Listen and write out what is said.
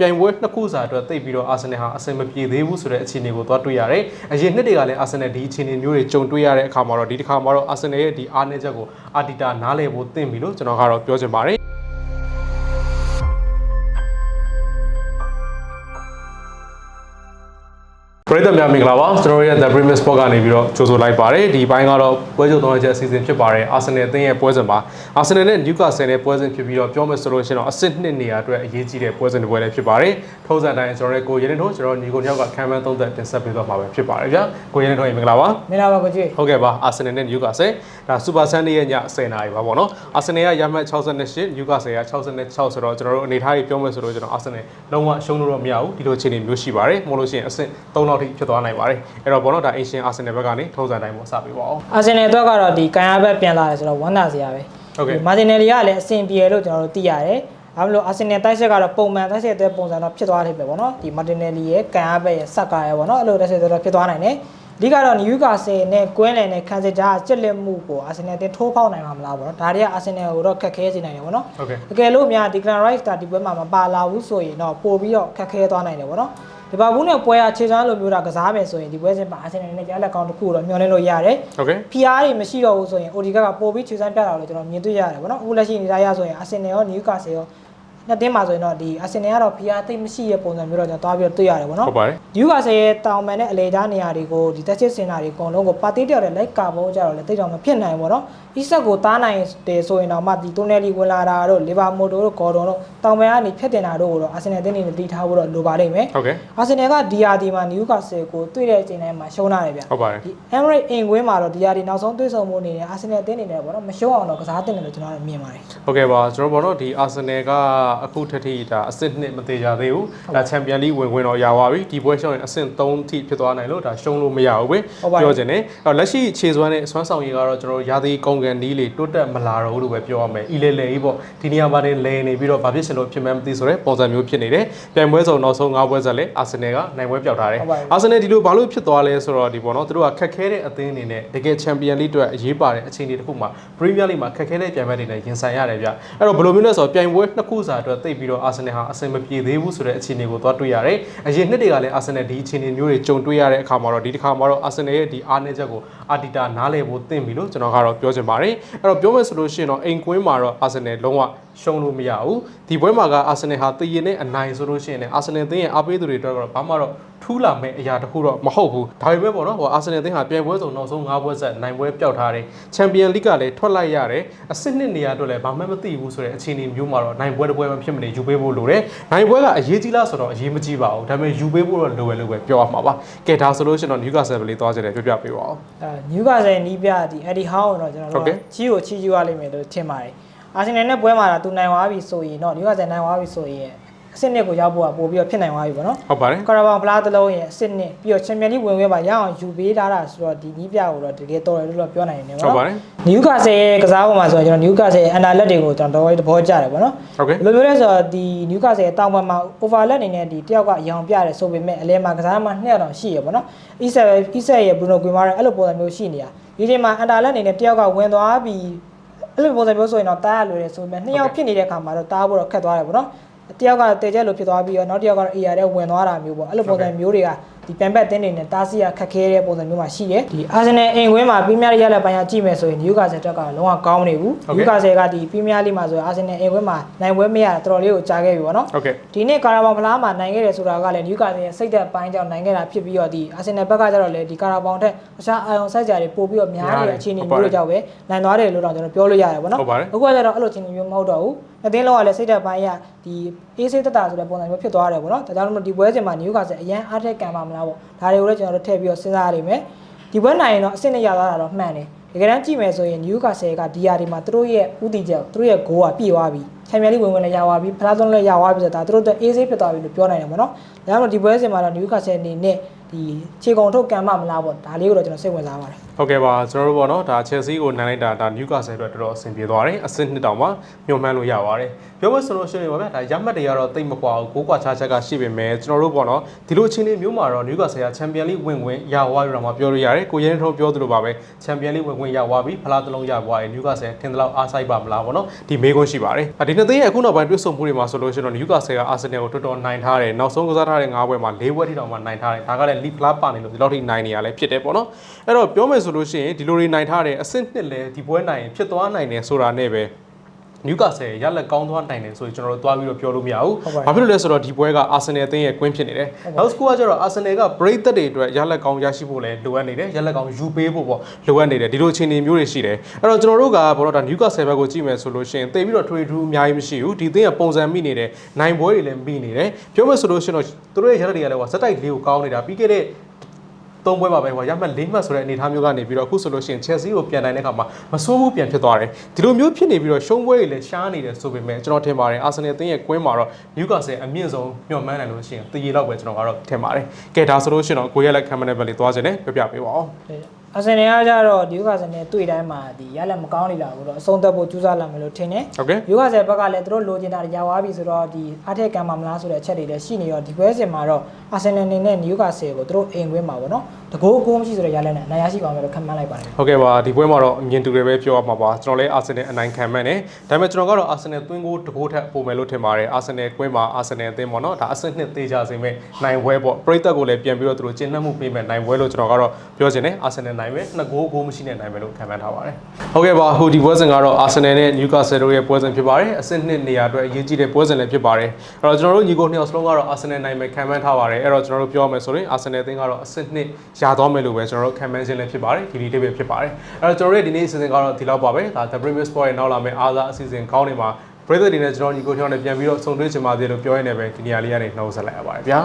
ပြိုင်ပွဲနှစ်ခုစာအတွက်တိတ်ပြီးတော့အာဆင်နယ်ဟာအဆင်မပြေသေးဘူးဆိုတဲ့အခြေအနေကိုသွားတွေ့ရတယ်။အရင်နှစ်တွေကလည်းအာဆင်နယ်ဒီအခြေအနေမျိုးတွေကြုံတွေ့ရတဲ့အခါမှာတော့ဒီတစ်ခါမှာတော့အာဆင်နယ်ရဲ့ဒီအားနည်းချက်ကိုအာတီတာနားလည်ဖို့သင့်ပြီလို့ကျွန်တော်ကတော့ပြောချင်ပါတယ်။ ပရိသတ်များမင်္ဂလာပါကျွန်တော်တို့ရဲ့ The Premier Sport ကနေပြီးတော့ကြိုဆိုလိုက်ပါတယ်ဒီဘိုင်းကတော့ပွဲချုပ်တော်ချက်အစီအစဉ်ဖြစ်ပါတယ်အာဆင်နယ်အသင်းရဲ့ပွဲစဉ်မှာအာဆင်နယ်နဲ့ Newcastle နဲ့ပွဲစဉ်ဖြစ်ပြီးတော့ပြောမယ်ဆိုလို့ရှိရင်တော့အဆင့်နှစ်နေရာအတွက်အရေးကြီးတဲ့ပွဲစဉ်တစ်ပွဲလည်းဖြစ်ပါတယ်ထုံးစံတိုင်းကျွန်တော်ရဲ့ကိုရဲနေတို့ကျွန်တော်ညီကိုညောက်ကခံမှန်းသုံးသက်တင်ဆက်ပေးသွားမှာပဲဖြစ်ပါတယ်ဗျာကိုရဲနေတို့ရေမင်္ဂလာပါမင်္ဂလာပါကိုကြီးဟုတ်ကဲ့ပါအာဆင်နယ်နဲ့ Newcastle ဒါစူပါဆန်ဒေးရဲ့ည10နာရီပါပေါ့နော်အာဆင်နယ်ကရမှတ်68 Newcastle က66ဆိုတော့ကျွန်တော်တို့အနေထားကြီးပြောမယ်ဆိုလို့ကျွန်တော်အာဆင်နယ်လုံးဝရှုံးလို့တော့မရဘူးဒီလိုအခြေအနေမျိုးရှိပါတယ်မဟုတ်လို့ရှိရင်အဆင့်3လောက်ထိဖြစ်သွားနိုင်ပါတယ်အဲ့တော့ဘောနော်ဒါအင်ရှင်အာဆင်နယ်ဘက်ကနေထုံးစံတိုင်းပေါ့စပေးပါအောင်အာဆင်နယ်အတွက်ကတော့ဒီကန်ယာဘက်ပြန်လာတယ်ဆိုတော့ဝမ်းသာစရာပဲဟုတ်ကဲ့ဒီမာတင်နယ်လီကလည်းအဆင်ပြေလို့ကျွန်တော်တို့သိရတယ်အဲမလို့အာဆင်နယ်တိုက်ဆက်ကတော့ပုံမှန်တိုက်ဆက်တဲ့ပုံစံတော့ဖြစ်သွားတယ်ပဲပေါ့နော်ဒီမာတင်နယ်လီရဲ့ကန်ယာဘက်ရဲ့ဆက်ကရဲ့ပေါ့နော်အဲ့လိုတိုက်ဆက်တော့ဖြစ်သွားနိုင်တယ်အဓိကတော့နယူကာဆယ်နဲ့ကွင်းလယ်နဲ့ခန်းစစ်ကြားကကြက်လက်မှုကိုအာဆင်နယ်တင်ထိုးဖောက်နိုင်မှာမလားပေါ့နော်ဒါတွေကအာဆင်နယ်ကိုတော့ခက်ခဲစေနိုင်တယ်ပေါ့နော်ဟုတ်ကဲ့အကယ်လို့များဒီကလန်ရိုက်တာဒီပွဲမှာမပါလာဘူးဆိုရင်တော့ပို့ပြီးတော့ခက်ခဲသွားနိုင်တယ်ပေါ့နော် ဒီပါဘူးနဲ့ပွဲကခြေချမ်းလိုမျိုးတာကစားမယ်ဆိုရင်ဒီပွဲစဉ်မှာအာဆင်နယ်နဲ့ကြားလက်ကောင်တစ်ခုတော့မျှော်လင့်လို့ရတယ်ဟုတ်ကဲ့ဖီအားတွေမရှိတော့ဘူးဆိုရင် OD ကကပို့ပြီးခြေစမ်းပြတာလို့ကျွန်တော်မြင်တွေ့ရတယ်ဗောနော်အခုလက်ရှိနေသားရဆိုရင်အာဆင်နယ်ရောနယူကာဆယ်ရော နှစ်တင်းမှာဆိုရင်တော့ဒီအာဆင်နယ်ကတော့ဖီအားသိပ်မရှိတဲ့ပုံစံမျိုးတော့ကျွန်တော်တွားပြီးတော့တွေ့ရတယ်ဗောနော်ဟုတ်ပါတယ်နယူကာဆယ်ရဲ့တောင်ပန်နဲ့အလေကြားနေရာတွေကိုဒီတက်ချစ်စင်တာတွေအကုန်လုံးကိုပါတီးတယောက်တဲ့လိုက်ကာဘောကြတော့လေတိတ်တော့မဖြစ်နိုင်ဘူးဗောနော်အီဆက်ကိုတားနိုင်တယ်ဆိုရင်တော့မှဒီတိုနယ်လီဝင်လာတာတို့လီဗာမိုတိုတို့ဂေါ်ဒွန်တို့တောင်ပန်ကနေဖြတ်တင်တာတို့ကိုတော့အာဆင်နယ်တင်းနေနဲ့တီးထားဖို့တော့လိုပါလိမ့်မယ်ဟုတ်ကဲ့အာဆင်နယ်က DRD မှာနယူကာဆယ်ကိုတွေ့တဲ့အချိန်တိုင်းမှာရှုံးလာတယ်ဗျဟုတ်ပါတယ်ဒီ Emirates အိမ်ကွင်းမှာတော့ဒီဟာဒီနောက်ဆုံးတွေ့ဆုံမှုအနေနဲ့အာဆင်နယ်အသင်းအနေနဲ့ပေါ့နော်မရှုံးအောင်တော့ကစားတင်တယ်လို့ကျွန်တော်တို့မြင်ပါတယ်ဟုတ်ကဲ့ပါကျွန်တော်ဘောနော်ဒီအာဆင်နယ်ကအခုထက်ထိဒါအဆင့်2မသေးကြသေးဘူးဒါချန်ပီယံလိဝင်ခွင့်တော့ရပါပြီဒီပွဲရှုံးရင်အဆင့်3ထိဖြစ်သွားနိုင်လို့ဒါရှုံးလို့မရဘူးပဲဟုတ်ပါတယ်ပြောချင်တယ်အဲ့တော့လက်ရှိခြေစွမ်းနဲ့စွမ်းဆောင်ရည်ကတော့ကျွန်တော်တို့ရာသီကုန်ကန်နီးလေတိုးတက်မလာတော့ဘူးလို့ပဲပြောရမယ်အီလေလေကြီးပေါ့ဒီနေရာမှာနေလဲနေပြီးတော့ဘာဖြစ်ရှင်လို့ဖြစ်မှန်းမသိဆိုတဲ့ပုံစံမျိုးဖြစ်နေတယ်ပြိုင်ပွဲစုံနောက်ဆုံး၅ပွဲဆက်လဲအာဆင်နယ်ကနိုင်ပွဲပျောက်ထားတယ်ဟုတ်ပါတယ်အာဆင်နယ်ဒီလိုဘာလို့ဖြစ်သွားလဲဆိုတော့ဒီပေါ့နော်သူတို့ကခက်ခဲတဲ့အသင်းအနေနဲ့တကယ်ချန်ပီယံလိအတွက်အရေးပါတဲ့အခြေအနေတစ်ခုမှာပရီးမီးယားလိမှာခက်ခဲတဲ့ပြိုင်ပွဲတွေနဲ့ရင်ဆိုင်ရတယ်ဗျအဲ့တော့ဘယ်လိုမျိုးလဲဆိုတော့ပြိုင်ပွဲနှစ်ခုစာအတွက်တိတ်ပြီးတော့အာဆင်နယ်ဟာအဆင်မပြေသေးဘူးဆိုတဲ့အခြေအနေကိုသွားတွေ့ရတယ်အရင်နှစ်တွေကလည်းအာဆင်နယ်ဒီအခြေအနေမျိုးတွေကြုံတွေ့ရတဲ့အခါမှာတော့ဒီတစ်ခါမှာတော့အာဆင်နယ်ရဲ့ဒီအားနည်းချက်ကိုအာတီတာနားလည်ဖို့သင့်ပြီလို့ကျွန်တော်ကတော့ပြောချင်ပါတယ်အဲ့တော့ပြောမယ်ဆိုလို့ရှိရင်တော့အိမ်ကွင်းမှာတော့အာဆင်နယ်လုံးဝ ရှုံးလို့မရဘူးဒီပွဲမှာကအာဆင်နယ်ဟာတည်ရင်နဲ့အနိုင်ဆိုလို့ရှိရင်လည်းအာဆင်နယ်သင်းရဲ့အားပေးသူတွေအတွက်ကတော့ဘာမှတော့ထူးလာမဲ့အရာတစ်ခုတော့မဟုတ်ဘူးဒါပေမဲ့ပေါ့နော်ဟိုအာဆင်နယ်သင်းဟာပြိုင်ပွဲစုံနောက်ဆုံး၅ပွဲဆက်နိုင်ပွဲပျောက်ထားတယ်ချန်ပီယံလိကလည်းထွက်လိုက်ရတယ်အဆင့်နှစ်နေရာအတွက်လည်းဘာမှမသိဘူးဆိုတဲ့အခြေအနေမျိုးမှာတော့နိုင်ပွဲတစ်ပွဲမှဖြစ်မနေယူပေးဖို့လိုတယ်နိုင်ပွဲကအရေးကြီးလားဆိုတော့အရေးမကြီးပါဘူးဒါပေမဲ့ယူပေးဖို့တော့လိုရလို့ပဲပြောရမှာပါကဲဒါဆိုလို့ရှိရင်တော့ Newcastle ပဲလေးသွားကြတယ်ပြောပြပေးပါဦးအဲနယူကာဆယ်နီးပြဒီအက်ဒီဟောင်းကိုတော့ကျွန်တော်ဟုတ်တို့ကဲ့ချီကိုချီကျူရလိမ့်မယ်လို့ထင်ပါတယ် အာဆင်နယ်နဲ့ပွဲမှာတော့သူနိုင်သွားပြီဆိုရင်တော့နယူကာဆယ်နိုင်သွားပြီဆိုရင်အဆင့်နှစ်ကိုရောက်ဖို့ကပို့ပြီးတော့ဖြစ်နိုင်သွားပြီပေါ့နော်ဟုတ်ပါတယ်ကာရာဘောင်ဖလားတစ်လုံးရဲ့အဆင့်နှစ်ပြီးတော့ချန်ပီယံလိဝင်ခွင့်ပါရအောင်ယူပေးထားတာဆိုတော့ဒီနီးပြကိုတော့တကယ်တော်တယ်လို့တော့ပြောနိုင်တယ်ဟုပေါ့တ်ပါနော်တယ်နယူကာဆယ်ရဲ့ကစားပုံမှာဆိုရင်ကျွန်တော်နယူကာဆယ်ရဲ့အန်ဒါလက်တွေကိုကျွန်တော်တော်တော်သဘောကျတယ်ပေါ့နော်ဟုတ်ကဲ့ဘယ်လိုမျိုးလဲဆိုတော့ဒီနယူကာဆယ်တောင်ပံမှာ overlap အနေနဲ့ဒီတယောက်ကရောင်ပြတယ်ဆိုပေမဲ့အလဲမှာကစားမှာနှစ်ယောက်တောင်ရှိရပေါ့နော်။ Isa Isa ရဲ့ Bruno Guimaraes အဲ့လိုပုံစံမျိုးရှိနေတာ။ဒီချိန်မှာ underlap အနေနဲ့တယောက်ကဝင်သွားပြီး အဲ့လိုပုံစံမျိုးဆိုရင်တော့တားရလွယ်တယ်ဆိုပေမဲ့နှစ်ယောက်ဖြစ်နေတဲ့အခါမှာတော့တားဖို့တော့ခက်သွားတယ်ပေါ့နော်။တယောက်ကတေကျက်လိုဖြစ်သွားပြီးတော့နောက်တစ်ယောက်ကတော့ AR ထဲဝင်သွားတာမျိုးပေါ့။အဲ့လိုပုံစံမျိုးတွေက ဒီပန်ဘက်တင်းနေနဲ့တားစီရခက်ခဲတဲ့ပုံစံမျိုးမှာရှိတယ်။ဒီ Arsenal အိမ်ခွင်းမှာပရီးမီးယားလိရတဲ့ပိုင်းကကြည့်မယ်ဆိုရင် Newcastle တက်ကလုံးဝကောင်းမနေဘူး။ Newcastle ကဒီပရီးမီးယားလိမှာဆိုရင် Arsenal အိမ်ခွင်းမှာနိုင်ပွဲမရတာတော်တော်လေးကိုကြားခဲ့ပြီပေါ့နော်။ဟုတ်ကဲ့ဒီနေ့ကာရာဘောင်ဖလားမှာနိုင်ခဲ့တယ်ဆိုတာကလည်းနယူကာဆယ်ရဲ့စိတ်သက်ပိုင်းကြောင့်နိုင်ခဲ့တာဖြစ်ပြီးတော့ဒီအာဆင်နယ်ဘက်ကကျတော့လည်းဒီကာရာဘောင်ထက်အခြားအာယုံစိုက်ကြတွေပို့ပြီးတော့များနေတဲ့အခြေအနေမျိုးတွေကြောင့်ပဲနိုင်သွားတယ်လို့တော့ကျွန်တော်ပြောလို့ရတယ်ပေါ့နော်ဟုတ်ပါတယ်အခုကကျတော့အဲ့လိုအခြေအနေမျိုးမဟုတ်တော့ဘူးအသင်းလုံးကလည်းစိတ်သက်ပိုင်းကဒီအေးစိတ်သက်တာဆိုတဲ့ပုံစံမျိုးဖြစ်သွားတယ်ပေါ့နော်ဒါကြောင့်မို့ဒီပွဲစဉ်မှာနယူကာဆယ်အရန်အားထက်ကံပါမလားပေါ့ဒါတွေကိုလည်းကျွန်တော်တို့ထည့်ပြီးတော့စဉ်းစားရလိမ့်မယ်ဒီပွဲနိုင်ရင်တော့အဆင့်နဲ့ရသွားတာတော့မှန်တယ်တကယ်တမ်းကြည့်မယ်ဆိုရင်နယူကာဆယ်ကဒီယာဒီမှာသူတို့ရဲ့ဥတီချက်သူတို့ရဲ့ဂိုးကပြည့်သွားပြီချန်ပီယံလိဝင်ဝင်လည်းရသွားပြီဖလားသွန်းလည်းရသွားပြီဆိုတာဒါသူတို့အတွက်အေးဆေးဖြစ်သွားပြီလို့ပြောနိုင်တယ်ပေါ့နော်ဒါကြောင့်မို့ဒီပွဲစဉ်မှာတော့နယူကာဆယ်အနေနဲ့ဒီခြေကုံထုတ်ကံမမလားပေါ့ဒါလေးကိုတော့ကျွန်တော်စိတ်ဝင်စားပါတယ်ဟုတ်ကဲ့ပါကျွန်တော်တို့ပေါ့နော်ဒါ Chelsea ကိုနိုင်လိုက်တာဒါ Newcastle အတွက်တော်တော်အဆင်ပြေသွားတယ်အဆင့်နှစ်တောင်မှညှို့မှန်းလို့ရပါတယ်ပြောမဆိုလို့ရှိရင်ပေါ့ဗျာဒါရမှတ်တွေကတော့တိတ်မကွာဘူးကိုးကွာခြားချက်ကရှိပေမဲ့ကျွန်တော်တို့ပေါ့နော်ဒီလိုအခြေအနေမျိုးမှာတော့ Newcastle က Champions League ဝင်ဝင်ရသွားပြီတော့မှပြောလို့ရတယ်ကိုရင်းထုံးပြောသလိုပါပဲ Champions League ဝင်ဝင်ရသွားပြီဖလားတစ်လုံးရသွားရင် Newcastle ထင်သလောက်အားဆိုင်ပါမလားပေါ့နော်ဒီမေးခွန်းရှိပါတယ်ဒီနှစ်သိန်းရဲ့အခုနောက်ပိုင်းတွေ့ဆုံမှုတွေမှာဆိုလို့ရှိရင်တော့ Newcastle က Arsenal ကိုတော်တော်နိုင်ထားတယ်နောက်ဆုံးကစားထားတဲ့၅ပွဲမှာ၄ပွဲထိတောင်မှနိုင်ထားတယ်ဒါကလည်း League ဖလားပါနေလို့ဒီလောက်ထိနိုင်နေရလဲဖြစ်တယ်ပေါ့နော်အဲ့တော့ပြောမယ်ဆိုလို့ရှိရင်ဒီလိုတွေနိုင်ထားတယ်အဆင့်နှစ်လဲဒီပွဲနိုင်ရင်ဖြစ်သွားနိုင်တယ်ဆိုတာနဲ့ပဲနယူကာဆယ်ရလက်ကောင်းသွားနိုင်တယ်ဆိုရင်ကျွန်တော်တို့သွားပြီးတော့ပြောလို့မရဘူး။ဘာဖြစ်လို့လဲဆိုတော့ဒီပွဲကအာဆင်နယ်အသင်းရဲ့ကွင်းဖြစ်နေတယ်။နောက်တစ်ခုကကျတော့အာဆင်နယ်ကပရိသတ်တွေအတွက်ရလက်ကောင်းရရှိဖို့လည်းလိုအပ်နေတယ်။ရလက်ကောင်းယူပေးဖို့ပေါ့လိုအပ်နေတယ်။ဒီလိုအခြေအနေမျိုးတွေရှိတယ်။အဲ့တော့ကျွန်တော်တို့ကဘောတော့ဒါနယူကာဆယ်ဘက်ကိုကြည့်မယ်ဆိုလို့ရှိရင်တိတ်ပြီးတော့ထွေထူးအများကြီးမရှိဘူး။ဒီအသင်းကပုံစံမိနေတယ်။နိုင်ပွဲတွေလည်းမိနေတယ်။ပြောမယ်ဆိုလို့ရှိရင်တော့သူတို့ရဲ့ရလက်တွေကလည်းဟိုစက်တိုက်လေးကိုကောင်းနေတာပြီးခဲ့တဲ့ သုံးပွဲပါပဲဟိုရမှတ်၄မှတ်ဆိုတဲ့အနေအထားမျိုးကနေပြီးတော့အခုဆိုလို့ရှိရင် Chelsea ကိုပြန်နိုင်တဲ့အခါမှာမဆိုးဘူးပြန်ဖြစ်သွားတယ်ဒီလိုမျိုးဖြစ်နေပြီးတော့ရှုံးပွဲတွေလည်းရှားနေတယ်ဆိုပေမဲ့ကျွန်တော်ထင်ပါတယ် Arsenal အသင်းရဲ့ကွင်းမှာတော့ Newcastle အမြင့်ဆုံးညှော်မှန်းနိုင်လို့ရှိရင်တည်ရတော့ပဲကျွန်တော်ကတော့ထင်ပါတယ်ကဲဒါဆိုလို့ရှိရင်တော့ကိုရလက်ခံမတဲ့ဘက်လေးသွားခြင်းနဲ့ပြပြပေးပါအောင် အာဆင်နယ်ကကြတော့ဒီယူကာဆယ်နဲ့တွေ့တိုင်းမှာဒီရလက်မကောင်းနေလာဘူးတော့အဆုံးသတ်ဖို့ကြိုးစားလာမယ်လို့ထင်တယ်ဟုတ်ကဲ့ယူကာဆယ်ဘက်ကလည်းသူတို့လိုချင်တာတွေရသွားပြီဆိုတော့ဒီအားထက်ကံမှာမလားဆိုတဲ့အချက်တွေလည်းရှိနေရောဒီပွဲစဉ်မှာတော့အာဆင်နယ်အနေနဲ့နယူကာဆယ်ကိုသူတို့အိမ်ကွင်းမှာပေါ့နော် တကိုးကိုမရှိဆိုတဲ့ရလက်နဲ့အနိုင်ရရှိပါမယ်လို့ခန့်မှန်းလိုက်ပါတယ်ဟုတ်ကဲ့ပါဒီပွဲမှာတော့အမြင်တူတယ်ပဲပြောရမှာပါကျွန်တော်လည်း Arsenal အနိုင်ခံမှန်းတယ်ဒါပေမဲ့ကျွန်တော်ကတော့ Arsenal သွင်းကိုတကိုးထက်ပိုမယ်လို့ထင်ပါတယ် Arsenal ကွင်းမှာ Arsenal အသင်းပေါ့နော်ဒါအဆင့်နှစ်သေးကြစေမဲ့နိုင်ပွဲပေါ့ပရိသတ်ကိုလည်းပြန်ပြီးတော့သူတို့ကျင်းနှံ့မှုပေးမဲ့နိုင်ပွဲလို့ကျွန်တော်ကတော့ပြောချင်တယ် Arsenal နိုင်မယ်နှစ်ဂိုးဂိုးမရှိနဲ့နိုင်မယ်လို့ခံမှန်းထားပါတယ်ဟုတ်ကဲ့ပါဟိုဒီပွဲစဉ်ကတော့ Arsenal နဲ့ Newcastle တို့ရဲ့ပွဲစဉ်ဖြစ်ပါတယ်အဆင့်နှစ်နေရာအတွက်အရေးကြီးတဲ့ပွဲစဉ်လည်းဖြစ်ပါတယ်အဲ့တော့ကျွန်တော်တို့ညီကိုနှစ်ယောက်စလုံးကတော့ Arsenal နိုင်မယ်ခံမှန်းထားပါတယ်အဲ့တော့ကျွန်တော်တို့ပြောရမယ်ဆိုရင် Arsenal အသင်းကတော့အဆင့်နှစ်ရာသွားမယ်လို့ပဲကျွန်တော်တို့ခံမှန်းခြင်းလည်းဖြစ်ပါတယ်ဒီဒီတစ်ပဲဖြစ်ပါတယ်အဲ့တော့ကျွန်တော်တို့ရဲ့ဒီနေ့အစီအစဉ်ကတော့ဒီလောက်ပါပဲဒါ The Premier Sport ရဲ့နောက်လာမယ့်အားစားအစီအစဉ်ကောင်းနေမှာပရိသတ်တွေနဲ့ကျွန်တော်ညီကိုနှစ်ယောက်နဲ့ပြန်ပြီးတော့ဆုံတွေ့ချင်ပါသေးလို့ပြောရနေပဲဒီနေရာလေးကနေနှုတ်ဆက်လိုက်ရပါတယ်ဗျာ